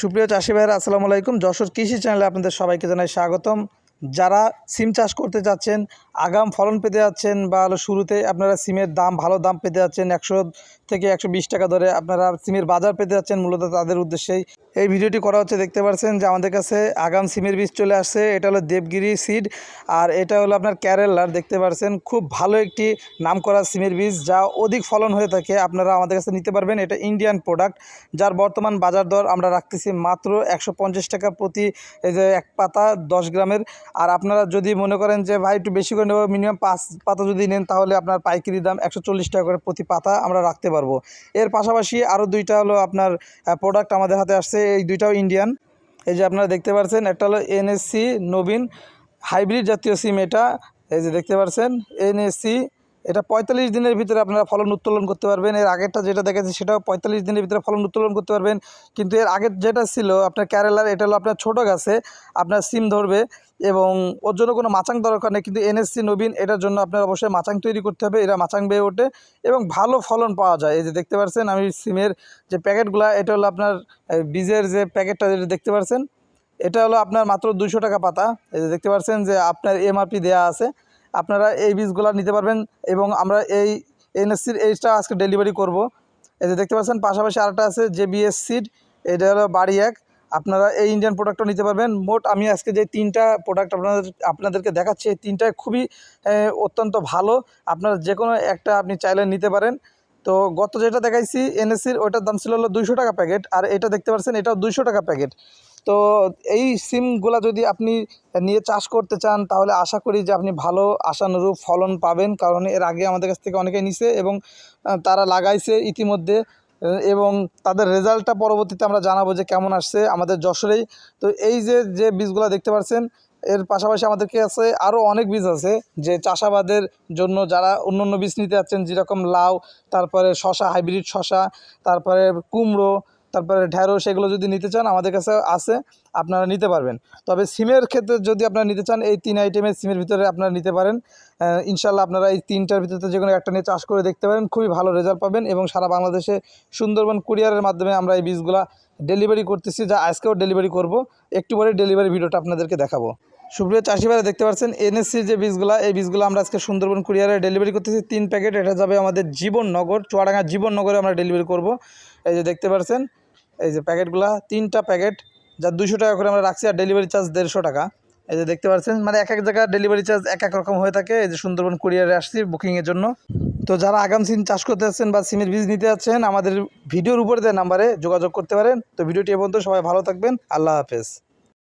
সুপ্রিয় চাষি ভাইরা আসসালামু আলাইকুম। যশোর কৃষি চ্যানেলে আপনাদের সবাইকে জানাই স্বাগতম। যারা সিম চাষ করতে যাচ্ছেন, আগাম ফলন পেতে যাচ্ছেন বা হলো শুরুতে আপনারা সিমের দাম, ভালো দাম পেতে যাচ্ছেন, একশো থেকে একশো বিশ টাকা ধরে আপনারা সিমের বাজার পেতে যাচ্ছেন মূলত তাদের উদ্দেশ্যেই। এই ভিডিওটি করা হচ্ছে দেখতে পাচ্ছেন যে আমাদের কাছে আগাম সিমের বীজ চলে আসছে, এটা হলো দেবগিরি সিড আর এটা হলো আপনার ক্যারেলার, দেখতে পাচ্ছেন খুব ভালো একটি নাম করা সিমের বীজ যা অধিক ফলন হয়ে থাকে, আপনারা আমাদের কাছে নিতে পারবেন, এটা ইন্ডিয়ান প্রোডাক্ট যার বর্তমান বাজার দর আমরা রাখতেছি মাত্র একশো পঞ্চাশ টাকা প্রতি, এই যে এক পাতা দশ গ্রামের আর আপনারা যদি মনে করেন যে, ভাই, একটু বেশি করে নেব মিনিমাম পাঁচ পাতা যদি নেন, তাহলে আপনার পাইকারি দাম একশো চল্লিশ টাকা করে প্রতি পাতা আমরা রাখতে পারব। এর পাশাপাশি আরও দুইটা হলো আপনার প্রোডাক্ট আমাদের হাতে আসছে, এই দুইটাও ইন্ডিয়ান এই যে আপনারা দেখতে পাচ্ছেন একটা হলো এনএসসি নবীন হাইব্রিড জাতীয় সিম এটা। এই যে দেখতে পাচ্ছেন এনএসসি এটা পঁয়তাল্লিশ দিনের ভিতরে আপনারা ফলন উত্তোলন করতে পারবেন। এর আগেরটা যেটা দেখেছি সেটাও পঁয়তাল্লিশ দিনের ভিতরে ফলন উত্তোলন করতে পারবেন। কিন্তু এর আগের যেটা ছিল আপনার ক্যারেলার, এটা হলো আপনার ছোটো গাছে আপনার সিম ধরবে এবং ওর জন্য কোনো মাচাং দরকার নেই। কিন্তু এনএসসি নবীন এটার জন্য আপনার অবশ্যই মাচাং তৈরি করতে হবে। এরা মাচাং বেয়ে ওঠে এবং ভালো ফলন পাওয়া যায়। এই যে দেখতে পাচ্ছেন আমি সিমের যে প্যাকেটগুলো, এটা হলো আপনার বীজের যে প্যাকেটটা যেটা দেখতে পাচ্ছেন এটা হলো আপনার মাত্র দুশো টাকা পাতা। এই যে দেখতে পাচ্ছেন যে আপনার এমআরপি দেওয়া আছে। আপনারা এই বীজগুলো নিতে পারবেন এবং আমরা এই এনএসসির এইটা আজকে ডেলিভারি করব। এই যে দেখতে পাচ্ছেন, পাশাপাশি আরেকটা আছে জে বিএস সিড, এটা হলো বাড়ি এক। আপনারা এই ইন্ডিয়ান প্রোডাক্টও নিতে পারবেন। মোট আমি আজকে যে তিনটা প্রোডাক্ট আপনাদের, আপনাদেরকে দেখাচ্ছি, এই তিনটায় খুবই অত্যন্ত ভালো। আপনারা যে কোনো একটা আপনি চাইলে নিতে পারেন। তো গত যেটা দেখাইছি, এনএসসির, ওইটার দাম ছিল হলো দুইশো টাকা প্যাকেট। আর এটা দেখতে পাচ্ছেন, এটাও দুইশো টাকা প্যাকেট। তো এই সিমগুলা যদি আপনি নিয়ে চাষ করতে চান, তাহলে আশা করি যে আপনি ভালো আশানুরূপ ফলন পাবেন। কারণ এর আগে আমাদের কাছ থেকে অনেকে নিছে এবং তারা লাগাইছে ইতিমধ্যে। এবং তাদের রেজাল্টটা পরবর্তীতে আমরা জানাব যে কেমন আসছে আমাদের যশোরেই। তো এই যে যে বীজগুলো দেখতে পাচ্ছেন এর পাশাপাশি আমাদের কাছে আরও অনেক বীজ আছে যে চাষাবাদের জন্য যারা অন্য অন্য বীজ নিতে যাচ্ছেন, যেরকম লাউ, তারপরে শশা, হাইব্রিড শশা, তারপরে কুমড়ো তারপরে ঢ্যাঁড়স এগুলো যদি নিতে চান, আমাদের কাছে আছে, আপনারা নিতে পারবেন। তবে সিমের ক্ষেত্রে যদি আপনারা নিতে চান, এই তিন আইটেমের সিমের ভিতরে আপনারা নিতে পারেন। ইনশাল্লাহ আপনারা এই তিনটার ভিতরে যে কোনো একটা নিয়ে চাষ করে দেখতে পারেন, খুবই ভালো রেজাল্ট পাবেন এবং সারা বাংলাদেশে সুন্দরবন কুরিয়ারের মাধ্যমে আমরা এই বীজগুলা ডেলিভারি করতেছি, যা আজকেও ডেলিভারি করব। একটু পরে ডেলিভারি ভিডিওটা আপনাদেরকে দেখাবো। সুপ্রিয় চাষি ভাইরা দেখতে পাচ্ছেন এনএসসির যে বীজগুলো, এই বীজগুলো আমরা আজকে সুন্দরবন কুরিয়ারে ডেলিভারি করতেছি। তিন প্যাকেট এটা যাবে আমাদের জীবননগর, চুয়াডাঙ্গা জীবননগরে আমরা ডেলিভারি করব। এই যে দেখতে পাচ্ছেন এই যে প্যাকেটগুলা, তিনটা প্যাকেট, যা দুশো টাকা করে আমরা রাখছি আর ডেলিভারি চার্জ দেড়শো টাকা। এই যে দেখতে পাচ্ছেন মানে এক এক জায়গায় ডেলিভারি চার্জ এক এক রকম হয়ে থাকে। এই যে সুন্দরবন কুরিয়ারে আসছি বুকিংয়ের জন্য। তো যারা আগাম সিম চাষ করতে আসছেন বা সিমের বীজ নিতে যাচ্ছেন, আমাদের ভিডিওর উপরে দেওয়া নাম্বারে যোগাযোগ করতে পারেন। তো ভিডিওটি এ পর্যন্ত সবাই ভালো থাকবেন। আল্লাহ হাফেজ।